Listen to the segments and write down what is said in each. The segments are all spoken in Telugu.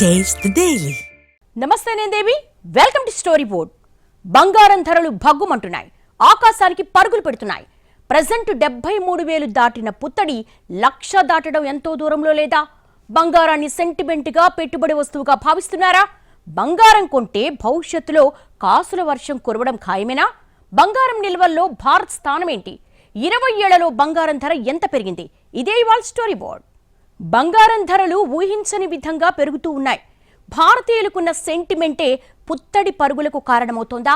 టేస్ట్ డైలీ నమస్తే నేను Devi. Welcome to story board బంగారం ధరలు భగ్గుమంటున్నాయి. ఆకాశానికి పరుగులు పెడుతున్నాయి. ప్రజెంట్ డెబ్బై మూడు వేలు దాటిన పుత్తడి లక్ష దాటడం ఎంతో దూరంలో లేదా? బంగారాన్ని సెంటిమెంట్గా పెట్టుబడి వస్తువుగా భావిస్తున్నారా? బంగారం కొంటే భవిష్యత్తులో కాసుల వర్షం కురవడం ఖాయమేనా? బంగారం నిల్వల్లో భారత్ స్థానం ఏంటి ఇరవై ఏళ్ళలో బంగారం ధర ఎంత పెరిగింది? ఇదే ఇవాళ స్టోరీ బోర్డ్ బంగారం ధరలు ఊహించని విధంగా పెరుగుతూ ఉన్నాయి. భారతీయులకున్న సెంటిమెంటే పుత్తడి పరుగులకు కారణమవుతోందా?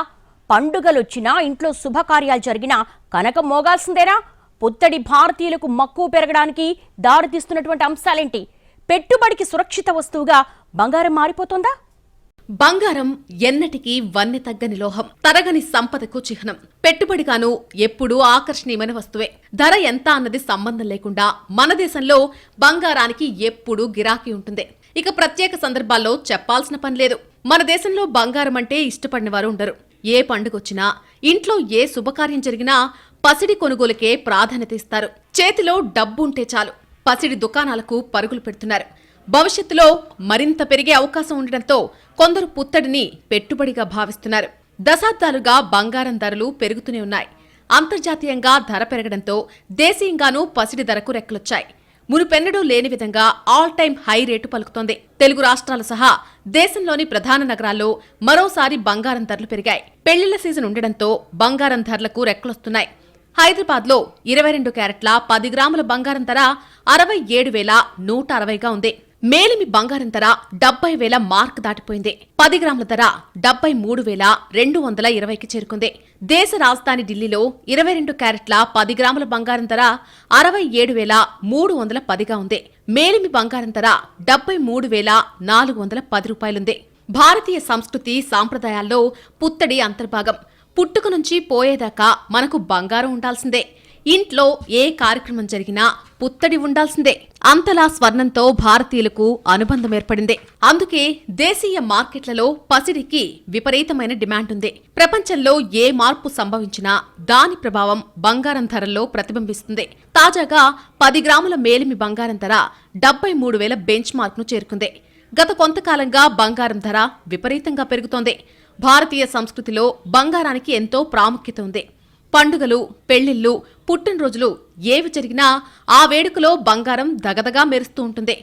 పండుగలొచ్చినా ఇంట్లో శుభకార్యాలు జరిగినా కనకం మోగాల్సిందేనా? పుత్తడి భారతీయులకు మక్కువ పెరగడానికి దారితీస్తున్నటువంటి అంశాలేంటి? పెట్టుబడికి సురక్షిత వస్తువుగా బంగారం మారిపోతుందా? బంగారం ఎన్నటికీ వన్నె తగ్గని లోహం తరగని సంపదకు చిహ్నం. పెట్టుబడిగాను ఎప్పుడూ ఆకర్షణీయమైన వస్తువే. ధర ఎంత అన్నది సంబంధం లేకుండా మన దేశంలో బంగారానికి ఎప్పుడూ గిరాకీ ఉంటుంది. ఇక ప్రత్యేక సందర్భాల్లో చెప్పాల్సిన పని లేదు. మన దేశంలో బంగారం అంటే ఇష్టపడిన వారు ఉండరు. ఏ పండుగొచ్చినా ఇంట్లో ఏ శుభకార్యం జరిగినా పసిడి కొనుగోలుకే ప్రాధాన్యత ఇస్తారు. చేతిలో డబ్బు ఉంటే చాలు. పసిడి దుకాణాలకు పరుగులు పెడుతున్నారు. భవిష్యత్తులో మరింత పెరిగే అవకాశం ఉండడంతో కొందరు పుత్తడిని పెట్టుబడిగా భావిస్తున్నారు. దశాబ్దాలుగా బంగారం ధరలు పెరుగుతూనే ఉన్నాయి. అంతర్జాతీయంగా ధర పెరగడంతో దేశీయంగానూ పసిడి ధరకు రెక్కలొచ్చాయి. మునుపెన్నడూ లేని విధంగా ఆల్ టైమ్ హై రేటు పలుకుతోంది. తెలుగు రాష్ట్రాలు సహా దేశంలోని ప్రధాన నగరాల్లో మరోసారి బంగారం ధరలు పెరిగాయి. పెళ్ళిళ్ళ సీజన్ ఉండడంతో బంగారం ధరలకు రెక్కలొస్తున్నాయి. హైదరాబాద్లో ఇరవై రెండు క్యారెట్ల పది గ్రాముల బంగారం ధర అరవై ఏడు వేల నూట అరవైగా ఉంది. మేలిమి బంగారం ధర డెబ్బై వేల మార్క్ దాటిపోయింది. పది గ్రాముల ధర డెబ్బై మూడు వేల రెండు వందల ఇరవైకి చేరుకుంది. దేశ రాజధాని ఢిల్లీలో ఇరవై రెండు క్యారెట్ల పది గ్రాముల బంగారం ధర అరవై ఏడు వేల మూడు వందల పదిగా ఉంది. మేలిమి బంగారం ధర డెబ్బై మూడు వేల నాలుగు వందల పది రూపాయలుంది. భారతీయ సంస్కృతి సాంప్రదాయాల్లో పుత్తడి అంతర్భాగం. పుట్టుక నుంచి పోయేదాకా మనకు బంగారం ఉండాల్సిందే. ఇంట్లో ఏ కార్యక్రమం జరిగినా పుత్తడి ఉండాల్సిందే. అంతలా స్వర్ణంతో భారతీయులకు అనుబంధం ఏర్పడింది. అందుకే దేశీయ మార్కెట్లలో పసిడికి విపరీతమైన డిమాండ్ ఉంది. ప్రపంచంలో ఏ మార్పు సంభవించినా దాని ప్రభావం బంగారం ధరల్లో ప్రతిబింబిస్తుంది. తాజాగా పది గ్రాముల మేలిమి బంగారం ధర డెబ్బై మూడు వేల బెంచ్ మార్క్ను చేరుకుంది. గత కొంతకాలంగా బంగారం ధర విపరీతంగా పెరుగుతోంది. భారతీయ సంస్కృతిలో బంగారానికి ఎంతో ప్రాముఖ్యత ఉంది. పండుగలు పెళ్ళిళ్ళు పుట్టినరోజులు ఏవి జరిగినా ఆ వేడుకలో బంగారం దగదగా మెరుస్తూ ఉంటుంది.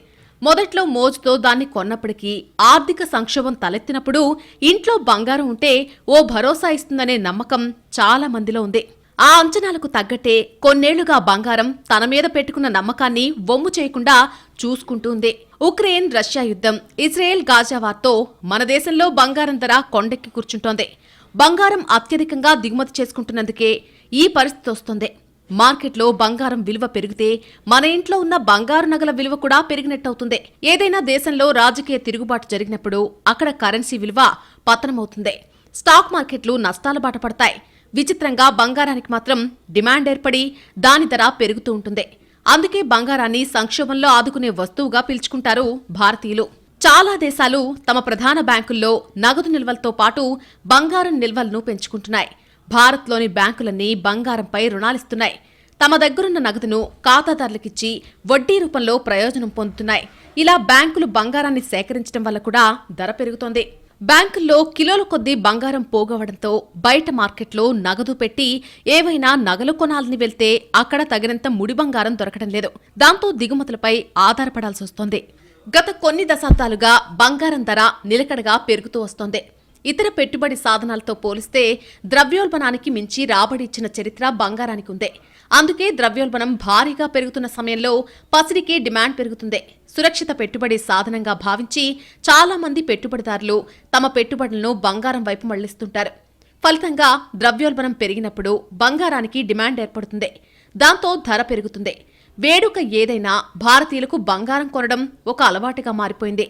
మొదట్లో మోజుతో దాన్ని కొన్నప్పటికీ ఆర్థిక సంక్షోభం తలెత్తినప్పుడు ఇంట్లో బంగారం ఉంటే ఓ భరోసా ఇస్తుందనే నమ్మకం చాలా మందిలో ఉంది. ఆ అంచనాలకు తగ్గట్టే కొన్నేళ్ళుగా బంగారం తన మీద పెట్టుకున్న నమ్మకాన్ని వమ్ము చేయకుండా చూసుకుంటుంది ఉక్రెయిన్ రష్యా యుద్ధం ఇజ్రాయెల్ గాజా వార్తో మన దేశంలో బంగారం ధర కొండెక్కి కూర్చుంటోంది. బంగారం అత్యధికంగా దిగుమతి చేసుకుంటున్నందుకే ఈ పరిస్థితి వస్తుంది. మార్కెట్లో బంగారం విలువ పెరిగితే మన ఇంట్లో ఉన్న బంగారు నగల విలువ కూడా పెరిగినట్టవుతుంది. ఏదైనా దేశంలో రాజకీయ తిరుగుబాటు జరిగినప్పుడు అక్కడ కరెన్సీ విలువ పతనమవుతుంది. స్టాక్ మార్కెట్లు నష్టాల బాట పడతాయి. విచిత్రంగా బంగారానికి మాత్రం డిమాండ్ ఏర్పడి దాని ధర పెరుగుతూ ఉంటుంది. అందుకే బంగారాన్ని సంక్షోభంలో ఆదుకునే వస్తువుగా పిలుచుకుంటారు భారతీయులు. చాలా దేశాలు తమ ప్రధాన బ్యాంకుల్లో నగదు నిల్వలతో పాటు బంగారం నిల్వలను పెంచుకుంటున్నాయి. భారత్లోని బ్యాంకులన్నీ బంగారంపై రుణాలిస్తున్నాయి. తమ దగ్గరున్న నగదును ఖాతాదారులకిచ్చి వడ్డీ రూపంలో ప్రయోజనం పొందుతున్నాయి. ఇలా బ్యాంకులు బంగారాన్ని సేకరించడం వల్ల కూడా ధర పెరుగుతోంది. బ్యాంకుల్లో కిలోల కొద్దీ బంగారం పోగవడంతో బయట మార్కెట్లో నగదు పెట్టి ఏవైనా నగలు కొనాలని వెళ్తే అక్కడ తగినంత ముడి బంగారం దొరకడం లేదు. దాంతో దిగుమతులపై ఆధారపడాల్సి వస్తోంది. గత కొన్ని దశాబ్దాలుగా బంగారం ధర నిలకడగా పెరుగుతూ వస్తోంది. ఇతర పెట్టుబడి సాధనాలతో పోలిస్తే ద్రవ్యోల్బణానికి మించి రాబడి ఇచ్చిన చరిత్ర బంగారానికి ఉంది. అందుకే ద్రవ్యోల్బణం భారీగా పెరుగుతున్న సమయంలో పసిడికి డిమాండ్ పెరుగుతుంది. సురక్షిత పెట్టుబడి సాధనంగా భావించి చాలామంది పెట్టుబడిదారులు తమ పెట్టుబడులను బంగారం వైపు మళ్ళిస్తుంటారు. ఫలితంగా ద్రవ్యోల్బణం పెరిగినప్పుడు బంగారానికి డిమాండ్ ఏర్పడుతుంది. దాంతో ధర పెరుగుతుంది. వేడుక ఏదైనా భారతీయులకు బంగారం కొనడం ఒక అలవాటుగా మారిపోయింది.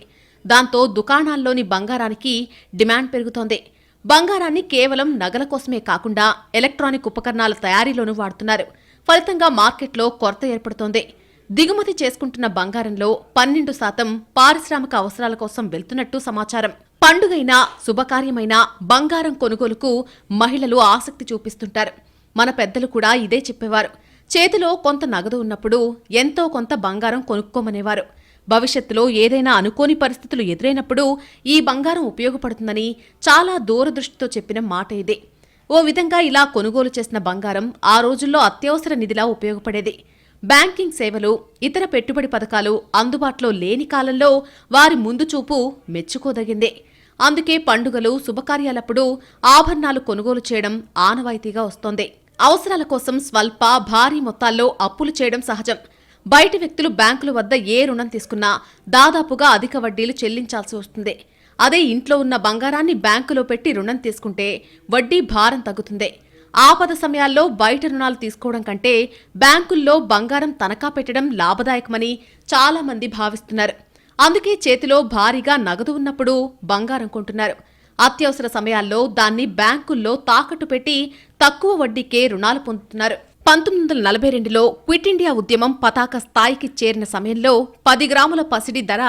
దాంతో దుకాణాల్లోని బంగారానికి డిమాండ్ పెరుగుతోంది. బంగారాన్ని కేవలం నగల కోసమే కాకుండా ఎలక్ట్రానిక్ ఉపకరణాల తయారీలోనూ వాడుతున్నారు. ఫలితంగా మార్కెట్లో కొరత ఏర్పడుతోంది. దిగుమతి చేసుకుంటున్న బంగారంలో పన్నెండు శాతం పారిశ్రామిక అవసరాల కోసం వెళ్తున్నట్టు సమాచారం. పండుగైనా శుభకార్యమైనా బంగారం కొనుగోలుకు మహిళలు ఆసక్తి చూపిస్తుంటారు. మన పెద్దలు కూడా ఇదే చెప్పేవారు. చేతిలో కొంత నగదు ఉన్నప్పుడు ఎంతో కొంత బంగారం కొనుక్కోమనేవారు. భవిష్యత్తులో ఏదైనా అనుకోని పరిస్థితులు ఎదురైనప్పుడు ఈ బంగారం ఉపయోగపడుతుందని చాలా దూరదృష్టితో చెప్పిన మాట ఇదే. ఓ విధంగా ఇలా కొనుగోలు చేసిన బంగారం ఆ రోజుల్లో అత్యవసర నిధిలా ఉపయోగపడేది. బ్యాంకింగ్ సేవలు ఇతర పెట్టుబడి పథకాలు అందుబాటులో లేని కాలంలో వారి ముందు చూపు మెచ్చుకోదగిందే. అందుకే పండుగలు శుభకార్యాలప్పుడు ఆభరణాలు కొనుగోలు చేయడం ఆనవాయితీగా వస్తోంది. అవసరాల కోసం స్వల్ప భారీ మొత్తాల్లో అప్పులు చేయడం సహజం. బయటి వ్యక్తులు బ్యాంకుల వద్ద ఏ రుణం తీసుకున్నా దాదాపుగా అధిక వడ్డీలు చెల్లించాల్సి వస్తుంది. అదే ఇంట్లో ఉన్న బంగారాన్ని బ్యాంకులో పెట్టి రుణం తీసుకుంటే వడ్డీ భారం తగ్గుతుంది. ఆపద సమయాల్లో బయట రుణాలు తీసుకోవడం కంటే బ్యాంకుల్లో బంగారం తనఖా పెట్టడం లాభదాయకమని చాలామంది భావిస్తున్నారు. అందుకే చేతిలో భారీగా నగదు ఉన్నప్పుడు బంగారం కొంటున్నారు. అత్యవసర సమయాల్లో దాన్ని బ్యాంకుల్లో తాకట్టు పెట్టి తక్కువ వడ్డీకే రుణాలు పొందుతున్నారు. పంతొమ్మిది వందల నలభై రెండులో క్విట్ ఇండియా ఉద్యమం పతాక స్థాయికి చేరిన సమయంలో పది గ్రాముల పసిడి ధర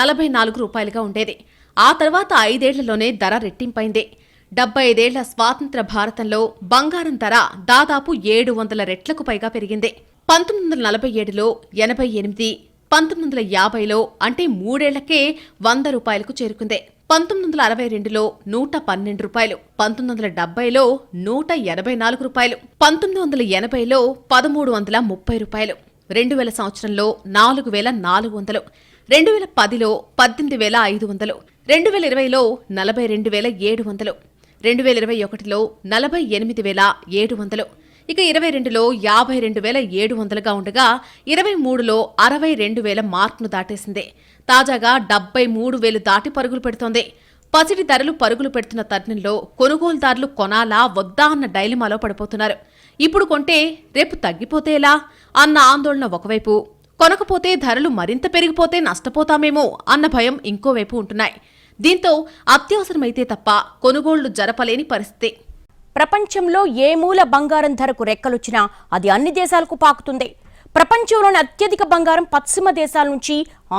నలభై నాలుగు రూపాయలుగా ఉండేది. ఆ తర్వాత ఐదేళ్ళలోనే ధర రెట్టింపైంది. డెబ్బై ఐదేళ్ళ స్వాతంత్ర భారతంలో బంగారం ధర దాదాపు ఏడు వందల రెట్లకు పైగా పెరిగింది. పంతొమ్మిది వందల నలభై ఏడులో ఎనభై ఎనిమిది పంతొమ్మిది వందల యాభైలో అంటే మూడేళ్ళకే వంద రూపాయలకు చేరుకుంది. పంతొమ్మిది వందల అరవై రెండులో నూట పన్నెండు రూపాయలు పంతొమ్మిది వందల డెబ్బైలో నూట ఎనభై నాలుగు రూపాయలు పంతొమ్మిది వందల ఎనభైలో పదమూడు వందల ముప్పై రూపాయలు రెండు వేల సంవత్సరంలో నాలుగు వేల నాలుగు వందలు రెండు వేల పదిలో పద్దెనిమిది వేల ఐదు వందలు రెండు వేల ఇరవైలో నలభై రెండు వేల ఏడు వందలు రెండు వేల ఇరవై ఒకటిలో నలభై ఎనిమిది వేల ఏడు వందలు ఇక ఇరవై రెండులో యాభై రెండు వేల ఏడు వందలుగా ఉండగా ఇరవై మూడులో అరవై రెండు వేల మార్కును దాటేసింది. తాజాగా డెబ్బై మూడు వేలు దాటి పరుగులు పెడుతోంది. పసిడి ధరలు పరుగులు పెడుతున్న తరుణంలో కొనుగోలుదారులు కొనాలా వద్దా అన్న డైలిమాలో పడిపోతున్నారు. ఇప్పుడు కొంటే రేపు తగ్గిపోతే ఎలా? అన్న ఆందోళన ఒకవైపు. కొనకపోతే ధరలు మరింత పెరిగిపోతే నష్టపోతామేమో అన్న భయం ఇంకోవైపు ఉంటున్నాయి. దీంతో అత్యవసరమైతే తప్ప కొనుగోళ్ళు జరపలేని పరిస్థితి. ప్రపంచంలో ఏ మూల బంగారం ధరకు రెక్కలొచ్చినా అది అన్ని దేశాలకు పాకుతుంది. ప్రపంచంలోని అత్యధిక బంగారం పశ్చిమ దేశాల నుంచి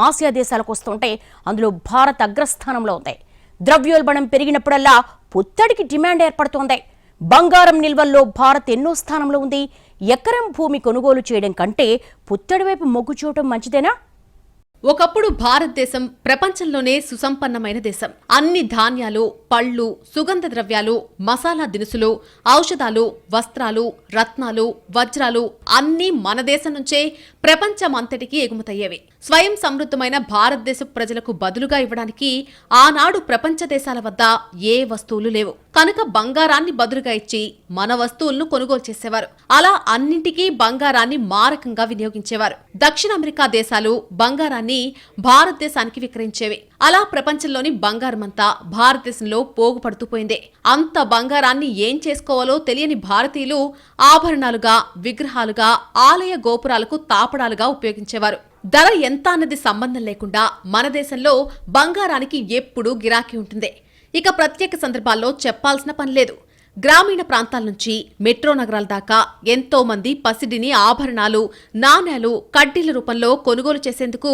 ఆసియా దేశాలకు వస్తుంటే అందులో భారత్ అగ్రస్థానంలో ఉంది. ద్రవ్యోల్బణం పెరిగినప్పుడల్లా పుత్తడికి డిమాండ్ ఏర్పడుతోంది. బంగారం నిల్వల్లో భారత్ ఎన్నో స్థానంలో ఉంది. ఎకరం భూమి కొనుగోలు చేయడం కంటే పుత్తడి వైపు మొగ్గు చూడటం మంచిదేనా? ఒకప్పుడు భారతదేశం ప్రపంచంలోనే సుసంపన్నమైన దేశం. అన్ని ధాన్యాలు పళ్ళు సుగంధ ద్రవ్యాలు మసాలా దినుసులు ఔషధాలు వస్త్రాలు రత్నాలు వజ్రాలు అన్నీ మన దేశం నుంచే ప్రపంచమంతటికీ ఎగుమతయ్యేవి. స్వయం సమృద్ధమైన భారతదేశ ప్రజలకు బదులుగా ఇవ్వడానికి ఆనాడు ప్రపంచ దేశాల వద్ద ఏ వస్తువులు లేవు. కనుక బంగారాన్ని బదులుగా ఇచ్చి మన వస్తువులను కొనుగోలు చేసేవారు. అలా అన్నింటికీ బంగారాన్ని మారకంగా వినియోగించేవారు. దక్షిణ అమెరికా దేశాలు బంగారాన్ని భారతదేశానికి విక్రయించేవి. అలా ప్రపంచంలోని బంగారమంతా భారతదేశంలో పోగుపడుతూ పోయింది. అంత బంగారాన్ని ఏం చేసుకోవాలో తెలియని భారతీయులు ఆభరణాలుగా విగ్రహాలుగా ఆలయ గోపురాలకు తాపడాలుగా ఉపయోగించేవారు. ధర ఎంత అన్నది సంబంధం లేకుండా మన దేశంలో బంగారానికి ఎప్పుడూ గిరాకీ ఉంటుంది. ఇక ప్రత్యేక సందర్భాల్లో చెప్పాల్సిన పని లేదు. గ్రామీణ ప్రాంతాల నుంచి మెట్రో నగరాల దాకా ఎంతో మంది పసిడిని ఆభరణాలు నాణేలు కడ్డీల రూపంలో కొనుగోలు చేసేందుకు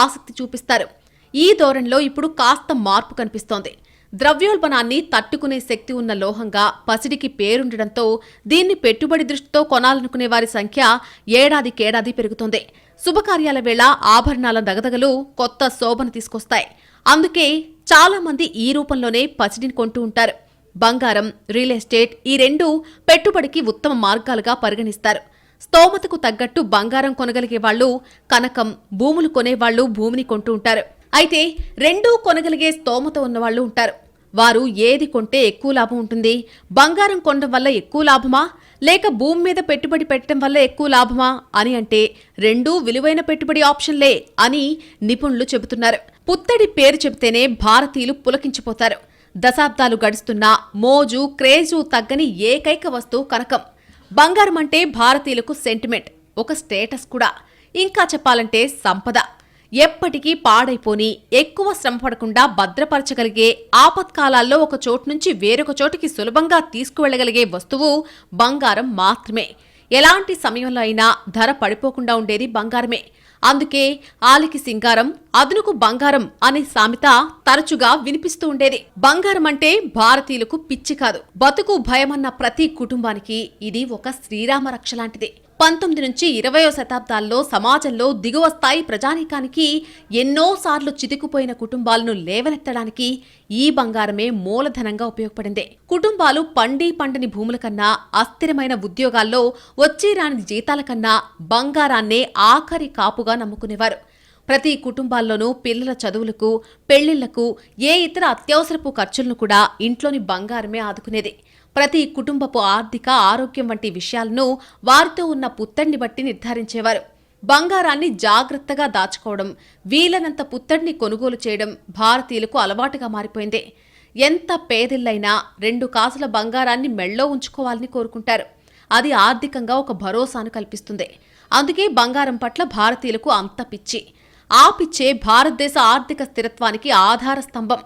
ఆసక్తి చూపిస్తారు. ఈ ధోరణిలో ఇప్పుడు కాస్త మార్పు కనిపిస్తోంది. ద్రవ్యోల్బణాన్ని తట్టుకునే శక్తి ఉన్న లోహంగా పసిడికి పేరుండడంతో దీన్ని పెట్టుబడి దృష్టితో కొనాలనుకునే వారి సంఖ్య ఏడాదికేడాది పెరుగుతోంది. శుభకార్యాల వేళ ఆభరణాల దగదగలు కొత్త శోభను తీసుకొస్తాయి. అందుకే చాలా మంది ఈ రూపంలోనే పసిడిని కొంటూ ఉంటారు. బంగారం రియల్ ఎస్టేట్ ఈ రెండు పెట్టుబడికి ఉత్తమ మార్గాలుగా పరిగణిస్తారు. స్తోమతకు తగ్గట్టు బంగారం కొనగలిగే వాళ్ళు కనకం భూములు కొనేవాళ్ళు భూమిని కొంటూ ఉంటారు. అయితే రెండూ కొనగలిగే స్తోమత ఉన్నవాళ్ళు ఉంటారు. వారు ఏది కొంటే ఎక్కువ లాభం ఉంటుంది. బంగారం కొనడం వల్ల ఎక్కువ లాభమా? లేక భూమి మీద పెట్టుబడి పెట్టడం వల్ల ఎక్కువ లాభమా? అని అంటే రెండూ విలువైన పెట్టుబడి ఆప్షన్లే అని నిపుణులు చెబుతున్నారు. పుత్తడి పేరు చెబితేనే భారతీయులు పులకించిపోతారు. దశాబ్దాలు గడుస్తున్న మోజు క్రేజు తగ్గని ఏకైక వస్తువు కనకం. బంగారం అంటే భారతీయులకు సెంటిమెంట్ ఒక స్టేటస్ కూడా. ఇంకా చెప్పాలంటే సంపద. ఎప్పటికీ పాడైపోని ఎక్కువ శ్రమ పడకుండా భద్రపరచగలిగే ఆపత్కాలాల్లో ఒక చోటు నుంచి వేరొక చోటికి సులభంగా తీసుకువెళ్ళగలిగే వస్తువు బంగారం మాత్రమే. ఎలాంటి సమయంలో అయినా ధర పడిపోకుండా ఉండేది బంగారమే. అందుకే ఆలికి సింగారం అదునుకు బంగారం అనే సామెత తరచుగా వినిపిస్తూ ఉండేది. బంగారం అంటే భారతీయులకు పిచ్చి కాదు. బతుకు భయమన్న ప్రతి కుటుంబానికి ఇది ఒక శ్రీరామ రక్ష లాంటిది. పంతొమ్మిది నుంచి ఇరవయో శతాబ్దాల్లో సమాజంలో దిగువ స్థాయి ప్రజానీకానికి ఎన్నోసార్లు చితికిపోయిన కుటుంబాలను లేవనెత్తడానికి ఈ బంగారమే మూలధనంగా ఉపయోగపడింది. కుటుంబాలు పండి పండని భూముల కన్నా అస్థిరమైన ఉద్యోగాల్లో వచ్చి రాని జీతాల కన్నా బంగారాన్నే ఆఖరి కాపుగా నమ్ముకునేవారు. ప్రతి కుటుంబాల్లోనూ పిల్లల చదువులకు పెళ్ళిళ్ళకు ఏ ఇతర అత్యవసరపు ఖర్చులను కూడా ఇంట్లోని బంగారమే ఆదుకునేది. ప్రతి కుటుంబపు ఆర్థిక ఆరోగ్యం వంటి విషయాలను వారితో ఉన్న పుత్తడిని బట్టి నిర్ధారించేవారు. బంగారాన్ని జాగ్రత్తగా దాచుకోవడం వీలైనంత పుత్తడిని కొనుగోలు చేయడం భారతీయులకు అలవాటుగా మారిపోయింది. ఎంత పేదిల్లైనా రెండు కాసుల బంగారాన్ని మెళ్ళో ఉంచుకోవాలని కోరుకుంటారు. అది ఆర్థికంగా ఒక భరోసాను కల్పిస్తుంది. అందుకే బంగారం పట్ల భారతీయులకు అంత పిచ్చి. ఆ పిచ్చే భారతదేశ ఆర్థిక స్థిరత్వానికి ఆధార స్తంభం.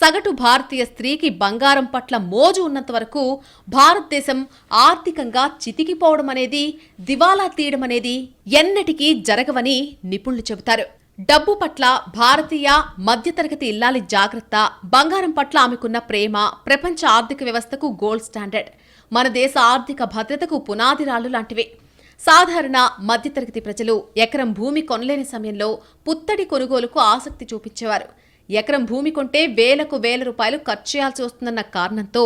సగటు భారతీయ స్త్రీకి బంగారం పట్ల మోజు ఉన్నంత వరకు భారతదేశం ఆర్థికంగా చితికిపోవడం అనేది దివాలా తీయడం అనేది ఎన్నటికీ జరగవని నిపుణులు చెబుతారు. డబ్బు పట్ల భారతీయ మధ్యతరగతి ఇల్లాలి జాగ్రత్త బంగారం పట్ల ఆమెకున్న ప్రేమ ప్రపంచ ఆర్థిక వ్యవస్థకు గోల్డ్ స్టాండర్డ్. మన దేశ ఆర్థిక భద్రతకు పునాదిరాళ్ళు లాంటివి. సాధారణ మధ్యతరగతి ప్రజలు ఎకరం భూమి కొనలేని సమయంలో పుత్తడి కొనుగోలుకు ఆసక్తి చూపించేవారు. ఎకరం భూమి కొంటే వేలకు వేల రూపాయలు ఖర్చు చేయాల్సి వస్తుందన్న కారణంతో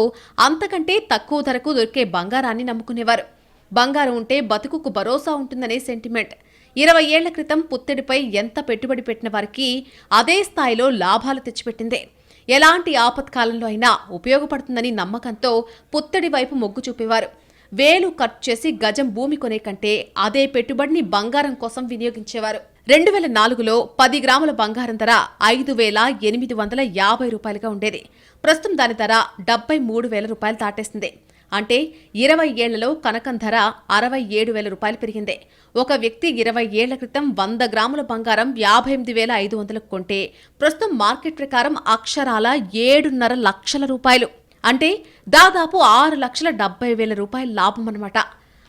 అంతకంటే తక్కువ ధరకు దొరికే బంగారాన్ని నమ్ముకునేవారు. బంగారం ఉంటే బతుకుకు భరోసా ఉంటుందనే సెంటిమెంట్. ఇరవై ఏళ్ళ క్రితం పుత్తడిపై ఎంత పెట్టుబడి పెట్టిన వారికి అదే స్థాయిలో లాభాలు తెచ్చిపెట్టింది. ఎలాంటి ఆపత్కాలంలో అయినా ఉపయోగపడుతుందని నమ్మకంతో పుత్తడి వైపు మొగ్గు చూపేవారు. వేలు ఖర్చు చేసి గజం భూమి కొనే కంటే అదే పెట్టుబడిని బంగారం కోసం వినియోగించేవారు. రెండు వేల నాలుగులో పది గ్రాముల బంగారం ధర ఐదు వేల ఎనిమిది వందల యాభై రూపాయలుగా ఉండేది. ప్రస్తుతం దాని ధర డెబ్బై మూడు వేల రూపాయలు దాటేసింది. అంటే ఇరవై ఏళ్ళలో కనకం ధర అరవై ఏడు వేల రూపాయలు పెరిగింది. ఒక వ్యక్తి ఇరవై ఏళ్ళ క్రితం వంద గ్రాముల బంగారం యాభై ఎనిమిది వేల ఐదు వందలకు కొంటే ప్రస్తుతం మార్కెట్ ప్రకారం అక్షరాల ఏడున్నర లక్షల రూపాయలు. అంటే దాదాపు ఆరు లక్షల డెబ్బై వేల రూపాయల లాభం అన్నమాట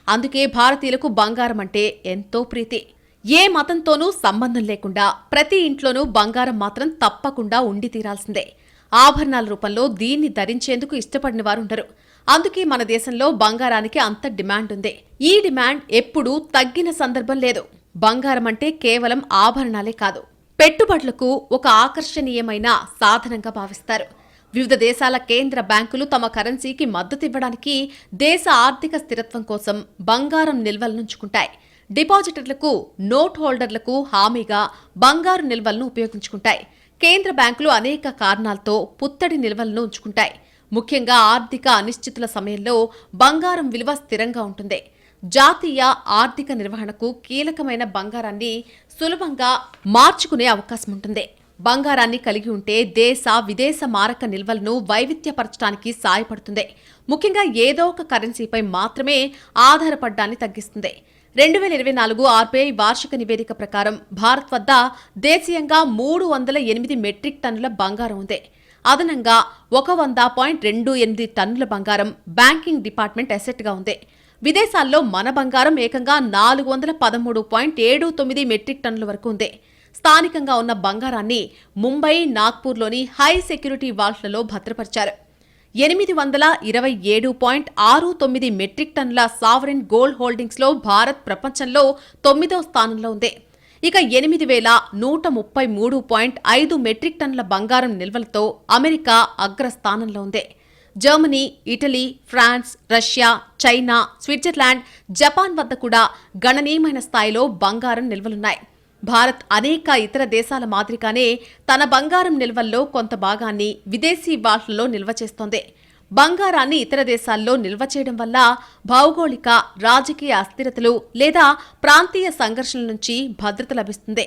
అందుకే భారతీయులకు బంగారం అంటే ఎంతో ప్రీతి. ఏ మతంతోనూ సంబంధం లేకుండా ప్రతి ఇంట్లోనూ బంగారం మాత్రం తప్పకుండా ఉండి తీరాల్సిందే. ఆభరణాల రూపంలో దీన్ని ధరించేందుకు ఇష్టపడిన వారు ఉండరు. అందుకే మన దేశంలో బంగారానికి అంత డిమాండ్ ఉంది. ఈ డిమాండ్ ఎప్పుడూ తగ్గిన సందర్భం లేదు. బంగారం అంటే కేవలం ఆభరణాలే కాదు. పెట్టుబడులకు ఒక ఆకర్షణీయమైన సాధనంగా భావిస్తారు. వివిధ దేశాల కేంద్ర బ్యాంకులు తమ కరెన్సీకి మద్దతివ్వడానికి దేశ ఆర్థిక స్థిరత్వం కోసం బంగారం నిల్వలనుంచుకుంటాయి డిపాజిటర్లకు నోట్ హోల్డర్లకు హామీగా బంగారు నిల్వలను ఉపయోగించుకుంటాయి. కేంద్ర బ్యాంకులు అనేక కారణాలతో పుత్తడి నిల్వలను ఉంచుకుంటాయి. ముఖ్యంగా ఆర్థిక అనిశ్చితుల సమయంలో బంగారం విలువ స్థిరంగా ఉంటుంది. జాతీయ ఆర్థిక నిర్వహణకు కీలకమైన బంగారాన్ని సులభంగా మార్చుకునే అవకాశం ఉంటుంది. బంగారాన్ని కలిగి ఉంటే దేశ విదేశ మారక నిల్వలను వైవిధ్యపరచడానికి సాయపడుతుంది ముఖ్యంగా ఏదో ఒక కరెన్సీపై మాత్రమే ఆధారపడ్డాన్ని తగ్గిస్తుంది. రెండు వేల ఇరవై నాలుగు ఆర్బీఐ వార్షిక నివేదిక ప్రకారం భారత్ వద్ద దేశీయంగా మూడు వందల ఎనిమిది మెట్రిక్ టన్నుల బంగారం ఉంది. అదనంగా ఒక వంద పాయింట్ రెండు ఎనిమిది టన్నుల బంగారం బ్యాంకింగ్ డిపార్ట్మెంట్ అసెట్గా ఉంది. విదేశాల్లో మన బంగారం ఏకంగా నాలుగు వందల పదమూడు పాయింట్ ఏడు తొమ్మిది మెట్రిక్ టన్నుల వరకు ఉంది. స్థానికంగా ఉన్న బంగారాన్ని ముంబై నాగ్పూర్లోని హై సెక్యూరిటీ వాల్ట్లలో భద్రపరిచారు. ఎనిమిది వందల ఇరవై ఏడు పాయింట్ ఆరు తొమ్మిది మెట్రిక్ టన్నుల సావరిన్ గోల్డ్ హోల్డింగ్స్లో భారత్ ప్రపంచంలో తొమ్మిదవ స్థానంలో ఉంది. ఇక ఎనిమిది వేల నూట ముప్పై మూడు పాయింట్ ఐదు మెట్రిక్ టన్నుల బంగారం నిల్వలతో అమెరికా అగ్రస్థానంలో ఉంది. Germany Italy France Russia China Switzerland Japan వద్ద కూడా గణనీయమైన స్థాయిలో బంగారం నిల్వలున్నాయి. భారత్ అనేక ఇతర దేశాల మాదిరిగానే తన బంగారం నిల్వల్లో కొంత భాగాన్ని విదేశీ వాళ్ళలో నిల్వ చేస్తోంది. బంగారాన్ని ఇతర దేశాల్లో నిల్వ చేయడం వల్ల భౌగోళిక రాజకీయ అస్థిరతలు లేదా ప్రాంతీయ సంఘర్షణల నుంచి భద్రత లభిస్తుంది.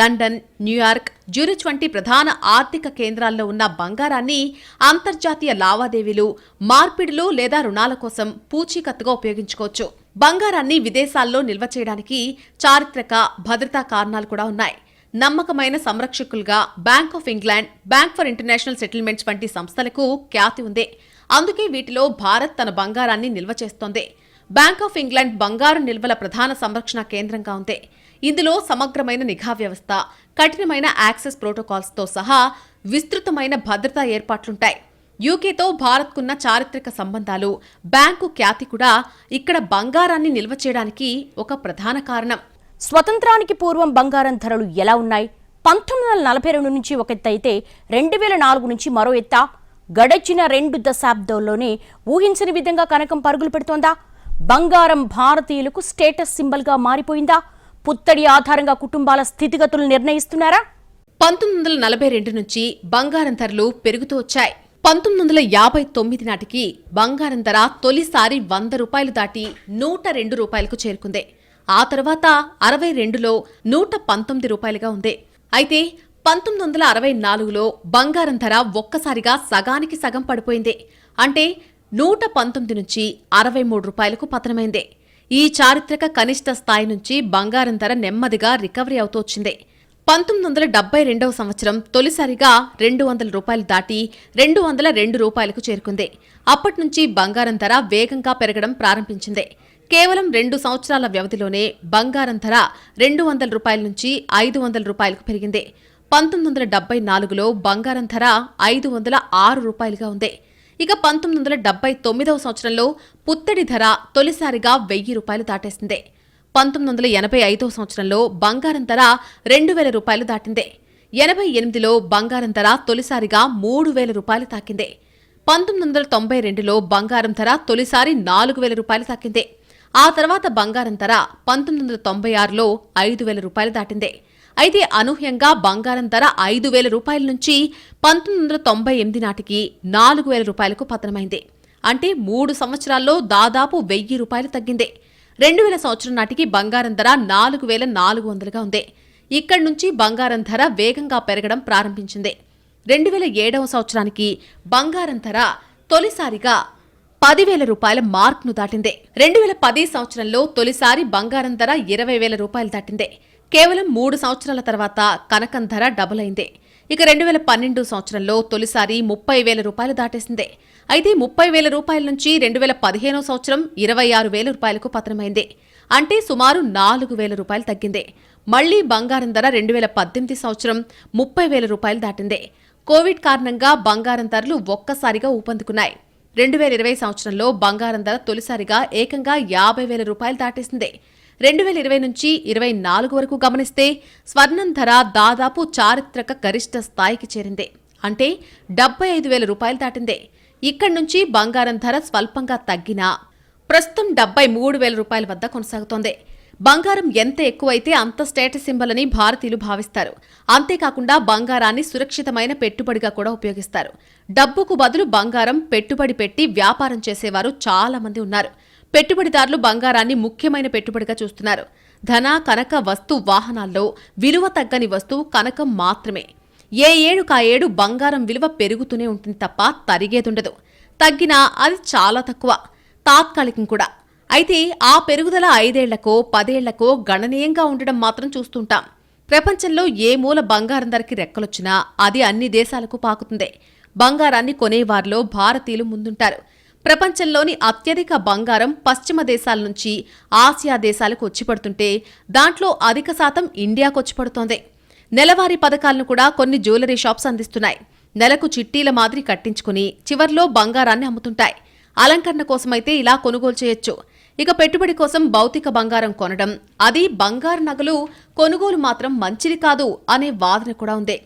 లండన్ న్యూయార్క్ జ్యూరిచ్ వంటి ప్రధాన ఆర్థిక కేంద్రాల్లో ఉన్న బంగారాన్ని అంతర్జాతీయ లావాదేవీలు మార్పిడులు లేదా రుణాల కోసం పూచీకత్తుగా ఉపయోగించుకోవచ్చు. బంగారాన్ని విదేశాల్లో నిల్వ చేయడానికి చారిత్రక భద్రతా కారణాలు కూడా ఉన్నాయి. నమ్మకమైన సంరక్షకులుగా bank of England bank for international settlements వంటి సంస్థలకు ఖ్యాతి ఉంది. అందుకే వీటిలో భారత్ తన బంగారాన్ని నిల్వ చేస్తోంది. బ్యాంక్ ఆఫ్ ఇంగ్లాండ్ బంగారు నిల్వల ప్రధాన సంరక్షణ కేంద్రంగా ఉంది. ఇందులో సమగ్రమైన నిఘా వ్యవస్థ కఠినమైన యాక్సెస్ ప్రోటోకాల్స్తో సహా విస్తృతమైన భద్రతా ఏర్పాట్లుంటాయి. యూకేతో భారత్కున్న చారిత్రక సంబంధాలు బ్యాంకు ఖ్యాతి కూడా ఇక్కడ బంగారాన్ని నిల్వ చేయడానికి ఒక ప్రధాన కారణం. స్వతంత్రానికి పూర్వం బంగారం ధరలు ఎలా ఉన్నాయి? పంతొమ్మిది వందల నలభై రెండు నుంచి ఒక ఎత్త అయితే రెండు వేల నాలుగు నుంచి మరో ఎత్త? గడచిన రెండు దశాబ్దంలోనే ఊహించని విధంగా కనకం పరుగులు పెడుతోందా? బంగారం భారతీయులకు స్టేటస్ సింబల్గా మారిపోయిందా? పుత్తడి ఆధారంగా కుటుంబాల స్థితిగతులు నిర్ణయిస్తున్నారా? పంతొమ్మిది వందల నలభై రెండు నుంచి బంగారం ధరలు పెరుగుతూ వచ్చాయి. పంతొమ్మిది వందల యాభై తొమ్మిది నాటికి బంగారం ధర తొలిసారి వంద రూపాయలు దాటి నూట రెండు రూపాయలకు చేరుకుంది. ఆ తర్వాత అరవై రెండులో నూట పంతొమ్మిది రూపాయలుగా ఉంది. అయితే పంతొమ్మిది వందల అరవై నాలుగులో బంగారం ధర ఒక్కసారిగా సగానికి సగం పడిపోయింది. అంటే నూట పంతొమ్మిది నుంచి అరవై మూడు రూపాయలకు పతనమైంది. ఈ చారిత్రక కనిష్ట స్థాయి నుంచి బంగారం ధర నెమ్మదిగా రికవరీ అవుతూ వచ్చింది పంతొమ్మిది వందల డెబ్బై రెండవ సంవత్సరం తొలిసారిగా రెండు వందల రూపాయలు దాటి రెండు వందల రెండు రూపాయలకు చేరుకుంది. అప్పటి నుంచి బంగారం ధర వేగంగా పెరగడం ప్రారంభించింది. కేవలం రెండు సంవత్సరాల వ్యవధిలోనే బంగారం ధర రెండు వందల రూపాయల నుంచి ఐదు వందల రూపాయలకు పెరిగింది. పంతొమ్మిది వందల డెబ్బై నాలుగులో బంగారం ధర ఐదు వందల ఆరు రూపాయలుగా ఉంది. ఇక పంతొమ్మిది వందల డెబ్బై తొమ్మిదవ సంవత్సరంలో పుత్తడి ధర తొలిసారిగా వెయ్యి రూపాయలు దాటేసింది. పంతొమ్మిది వందల ఎనభై ఐదవ సంవత్సరంలో బంగారం ధర రెండు వేల రూపాయలు దాటింది. ఎనభై ఎనిమిదిలో బంగారం ధర తొలిసారిగా మూడు వేల రూపాయలు తాకింది. పంతొమ్మిది వందల తొంభై రెండులో బంగారం ధర తొలిసారి నాలుగు వేల రూపాయలు తాకింది. ఆ తర్వాత బంగారం ధర పంతొమ్మిది వందల తొంభై ఆరులో ఐదు వేల రూపాయలు దాటింది. అయితే అనూహ్యంగా బంగారం ధర ఐదు వేల రూపాయల నుంచి పంతొమ్మిది వందల తొంభై ఎనిమిది నాటికి నాలుగు వేల రూపాయలకు పతనమైంది. అంటే మూడు సంవత్సరాల్లో దాదాపు వెయ్యి రూపాయలు తగ్గింది. రెండు వేల సంవత్సరం నాటికి బంగారం ధర నాలుగు వేల నాలుగు వందలుగా ఉంది. ఇక్కడి నుంచి బంగారం ధర వేగంగా పెరగడం ప్రారంభించింది. రెండు వేల ఏడవ సంవత్సరానికి బంగారం ధర తొలిసారిగా పదివేల రూపాయల మార్క్ను దాటింది. రెండు వేల పది సంవత్సరంలో తొలిసారి బంగారం ధర ఇరవై వేల రూపాయలు దాటింది. కేవలం మూడు సంవత్సరాల తర్వాత కనకం ధర డబుల్ అయింది. ఇక రెండు వేల పన్నెండు సంవత్సరంలో తొలిసారి ముప్పై వేల రూపాయలు దాటేసింది. అయితే ముప్పై వేల రూపాయల నుంచి రెండు వేల పదిహేనో సంవత్సరం ఇరవై ఆరు వేల రూపాయలకు పతనమైంది. అంటే సుమారు నాలుగు వేల రూపాయలు తగ్గింది. మళ్ళీ బంగారం ధర రెండు వేల పద్దెనిమిది సంవత్సరం ముప్పై వేల రూపాయలు దాటింది. కోవిడ్ కారణంగా బంగారం ధరలు ఒక్కసారిగా ఊపందుకున్నాయి. రెండు వేల ఇరవై సంవత్సరంలో బంగారం ధర తొలిసారిగా ఏకంగా యాభై వేల రూపాయలు దాటేసింది. రెండు వేల ఇరవై నుంచి ఇరవై నాలుగు వరకు గమనిస్తే స్వర్ణం ధర దాదాపు చారిత్రక గరిష్ట స్థాయికి చేరింది. అంటే డెబ్బై ఐదు వేల రూపాయలు దాటింది. ఇక్కడి నుంచి బంగారం ధర స్వల్పంగా తగ్గినా ప్రస్తుతం డెబ్బై మూడు వేల రూపాయల వద్ద కొనసాగుతోంది. బంగారం ఎంత ఎక్కువైతే అంత స్టేటస్ సింబల్ అని భారతీయులు భావిస్తారు. అంతేకాకుండా బంగారాన్ని సురక్షితమైన పెట్టుబడిగా కూడా ఉపయోగిస్తారు. డబ్బుకు బదులు బంగారం పెట్టుబడి పెట్టి వ్యాపారం చేసేవారు చాలా మంది ఉన్నారు. పెట్టుబడిదారులు బంగారాన్ని ముఖ్యమైన పెట్టుబడిగా చూస్తున్నారు. ధన కనక వస్తు వాహనాల్లో విలువ తగ్గని వస్తువు కనకం మాత్రమే. ఏ ఏడు కా ఏడు బంగారం విలువ పెరుగుతూనే ఉంటుంది తప్ప తరిగేదుండదు. తగ్గినా అది చాలా తక్కువ. తాత్కాలికం కూడా. అయితే ఆ పెరుగుదల ఐదేళ్ళకో పదేళ్ళకో గణనీయంగా ఉండడం మాత్రం చూస్తుంటాం. ప్రపంచంలో ఏ మూల బంగారం ధరకి రెక్కలొచ్చినా అది అన్ని దేశాలకు పాకుతుంది. బంగారాన్ని కొనేవారిలో భారతీయులు ముందుంటారు. ప్రపంచంలోని అత్యధిక బంగారం పశ్చిమ దేశాల నుంచి ఆసియా దేశాలకు వచ్చిపడుతుంటే దాంట్లో అధిక శాతం ఇండియాకు వచ్చిపడుతోంది నెలవారీ పథకాలను కూడా కొన్ని జ్యువెలరీ షాప్స్ అందిస్తున్నాయి. నెలకు చిట్టీల మాదిరి కట్టించుకుని చివర్లో బంగారాన్ని అమ్ముతుంటాయి. అలంకరణ కోసమైతే ఇలా కొనుగోలు చేయొచ్చు. ఇక పెట్టుబడి కోసం భౌతిక బంగారం కొనడం అది బంగారు నగలు కొనుగోలు మాత్రం మంచిది కాదు అనే వాదన కూడా ఉంది.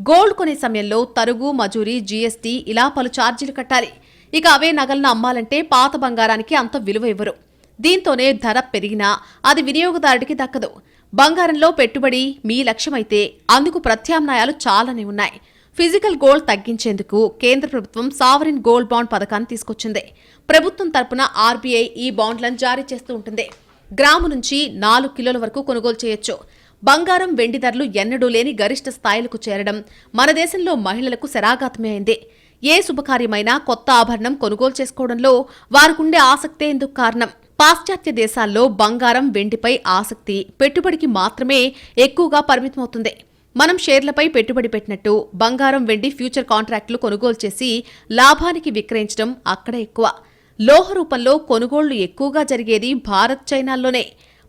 గోల్డ్ కొనే సమయంలో తరుగు మజూరీ జీఎస్టీ ఇలా పలు ఛార్జీలు కట్టాలి. ఇక అవే నగలను అమ్మాలంటే పాత బంగారానికి అంత విలువ ఇవ్వరు. దీంతోనే ధర పెరిగినా అది వినియోగదారుడికి దక్కదు. బంగారంలో పెట్టుబడి మీ లక్ష్యమైతే అందుకు ప్రత్యామ్నాయాలు చాలానే ఉన్నాయి. ఫిజికల్ గోల్డ్ తగ్గించేందుకు కేంద్ర ప్రభుత్వం సావరిన్ గోల్డ్ బాండ్ పథకాన్ని తీసుకొచ్చింది. ప్రభుత్వం తరపున ఆర్బీఐ ఈ బాండ్లను జారీ చేస్తూ ఉంటుంది. గ్రాము నుంచి నాలుగు కిలోల వరకు కొనుగోలు చేయొచ్చు. బంగారం వెండి ధరలు ఎన్నడూ లేని గరిష్ట స్థాయిలకు చేరడం మన దేశంలో మహిళలకు శరాఘాతమే అయింది. ఏ శుభకార్యమైనా కొత్త ఆభరణం కొనుగోలు చేసుకోవడంలో వారికుండే ఆసక్తే ఎందుకు కారణం? పాశ్చాత్య దేశాల్లో బంగారం వెండిపై ఆసక్తి పెట్టుబడికి మాత్రమే ఎక్కువగా పరిమితమవుతుంది. మనం షేర్లపై పెట్టుబడి పెట్టినట్టు బంగారం వెండి ఫ్యూచర్ కాంట్రాక్టులు కొనుగోలు చేసి లాభానికి విక్రయించడం అక్కడ ఎక్కువ. లోహ రూపంలో కొనుగోళ్ళు ఎక్కువగా జరిగేది భారత్ చైనాల్లోనే.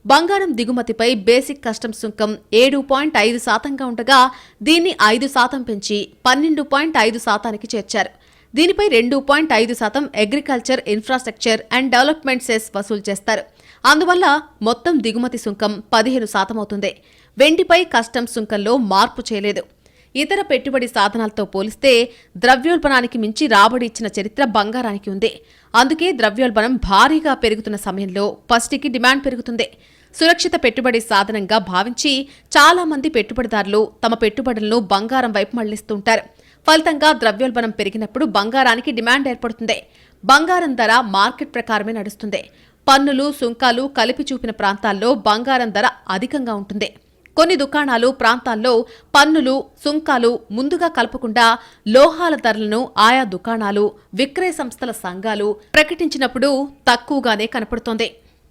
బంగారం దిగుమతిపై బేసిక్ కస్టమ్స్ సుంకం ఏడు పాయింట్ ఐదు శాతంగా ఉండగా దీన్ని ఐదు శాతం పెంచి పన్నెండు పాయింట్ ఐదు శాతానికి చేర్చారు. దీనిపై రెండు పాయింట్ ఐదు శాతం agriculture infrastructure and development cess వసూలు చేస్తారు. అందువల్ల మొత్తం దిగుమతి సుంకం పదిహేను శాతం అవుతుంది. వెండిపై కస్టమ్స్ సుంకంలో మార్పు చేయలేదు. ఇతర పెట్టుబడి సాధనాలతో పోలిస్తే ద్రవ్యోల్బణానికి మించి రాబడి ఇచ్చిన చరిత్ర బంగారానికి ఉంది. అందుకే ద్రవ్యోల్బణం భారీగా పెరుగుతున్న సమయంలో ఫస్ట్కి డిమాండ్ పెరుగుతుంది. సురక్షిత పెట్టుబడి సాధనంగా భావించి చాలా మంది పెట్టుబడిదారులు తమ పెట్టుబడులను బంగారం వైపు మళ్ళిస్తుంటారు. ఫలితంగా ద్రవ్యోల్బణం పెరిగినప్పుడు బంగారానికి డిమాండ్ ఏర్పడుతుంది. బంగారం ధర మార్కెట్ ప్రకారమే నడుస్తుంది. పన్నులు సుంకాలు కలిపి చూపిన ప్రాంతాల్లో బంగారం ధర అధికంగా ఉంటుంది. కొన్ని దుకాణాలు ప్రాంతాల్లో పన్నులు సుంకాలు ముందుగా కలపకుండా లోహాల ధరలను ఆయా దుకాణాలు విక్రయ సంస్థల సంఘాలు ప్రకటించినప్పుడు తక్కువగానే కనపడుతోంది.